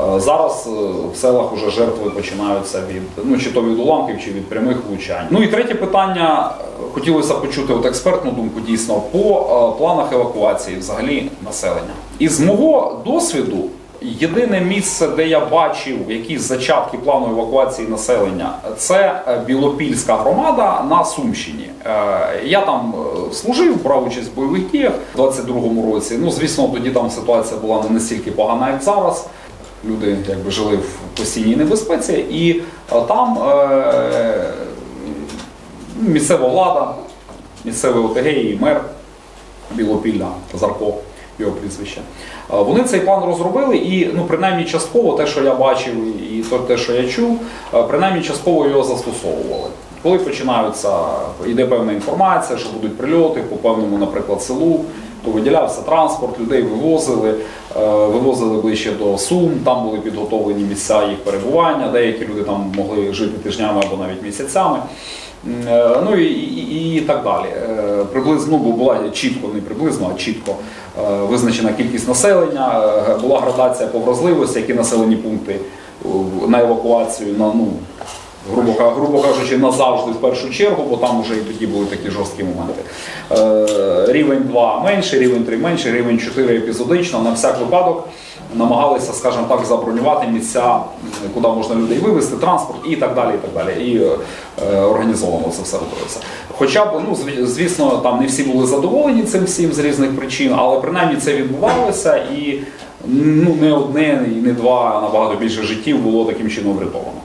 Е, Зараз е, в селах уже жертви починаються від ну чи то від уламків, чи від прямих влучань. Ну і третє питання е, хотілося почути от експертну думку дійсно по планах евакуації взагалі населення. Із мого досвіду. Єдине місце, де я бачив якісь зачатки плану евакуації населення, це Білопільська громада на Сумщині. Я там служив, брав участь в бойових діях у 22-му році. Ну, звісно, тоді там ситуація була не настільки погана, як зараз. Люди якби жили в постійній небезпеці, і е, там е, місцева влада, місцевий ОТГ і мер Білопілля Зарко, його прізвище. Е, Вони цей план розробили, і ну принаймні частково те, що я бачив, і те, що я чув, е, принаймні частково його застосовували. Коли починаються, йде певна інформація, що будуть прильоти по певному, наприклад, селу, то виділявся транспорт, людей вивозили, е, вивозили ближче до Сум, там були підготовлені місця їх перебування, деякі люди там могли жити тижнями або навіть місяцями. Е, Ну і, і, і так далі. Е, Приблизно ну, була чітко, не приблизно, а чітко визначена кількість населення, була градація по вразливості, які населені пункти на евакуацію, на ну. Грубо, грубо кажучи, назавжди в першу чергу, бо там вже і тоді були такі жорсткі моменти. Е, рівень 2 менше, рівень 3 менше, рівень 4 епізодично. На всяк випадок намагалися, скажімо так, забронювати місця, куди можна людей вивезти, транспорт і так далі. І так далі. І е, організовано це все робилося. Хоча б, ну, звісно, там не всі були задоволені цим всім з різних причин, але принаймні це відбувалося і ну, не одне і не два, а набагато більше життів було таким чином врятовано.